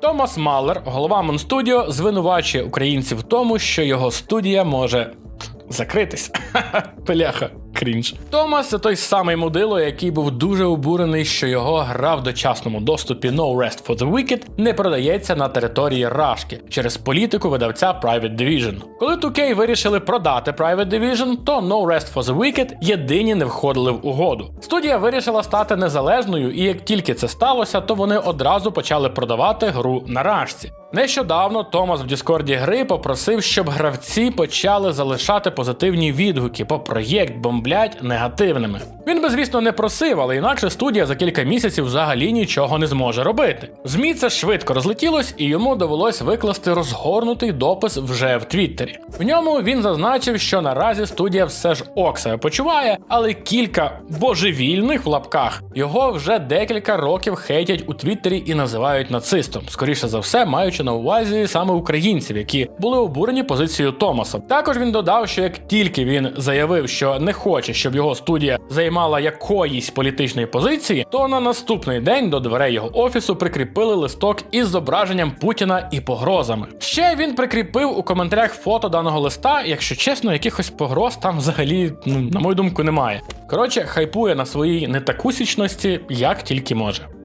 Томас Малер, голова Монстудіо, звинувачує українців в тому, що його студія може закритись. Пеляха. Крінж. Томас це той самий мудило, який був дуже обурений, що його гра в дочасному доступі No Rest for the Wicked не продається на території Рашки через політику видавця Private Division. Коли 2K вирішили продати Private Division, то No Rest for the Wicked єдині не входили в угоду. Студія вирішила стати незалежною, і як тільки це сталося, то вони одразу почали продавати гру на Рашці. Нещодавно Томас в Діскорді гри попросив, щоб гравці почали залишати позитивні відгуки, бо проєкт бомблять негативними. Він би, звісно, не просив, але інакше студія за кілька місяців взагалі нічого не зможе робити. ЗМІ це швидко розлетілось, і йому довелось викласти розгорнутий допис вже в Твіттері. В ньому він зазначив, що наразі студія все ж ок себе почуває, але кілька божевільних в лапках його вже декілька років хейтять у Твіттері і називають нацистом. Скоріше за все, маючи на увазі саме українців, які були обурені позицією Томаса. Також він додав, що як тільки він заявив, що не хоче, щоб його студія займала якоїсь політичної позиції, то на наступний день до дверей його офісу прикріпили листок із зображенням Путіна і погрозами. Ще він прикріпив у коментарях фото даного листа. Якщо чесно, якихось погроз там взагалі, ну на мою думку, немає. Коротше, хайпує на своїй нетакусічності як тільки може.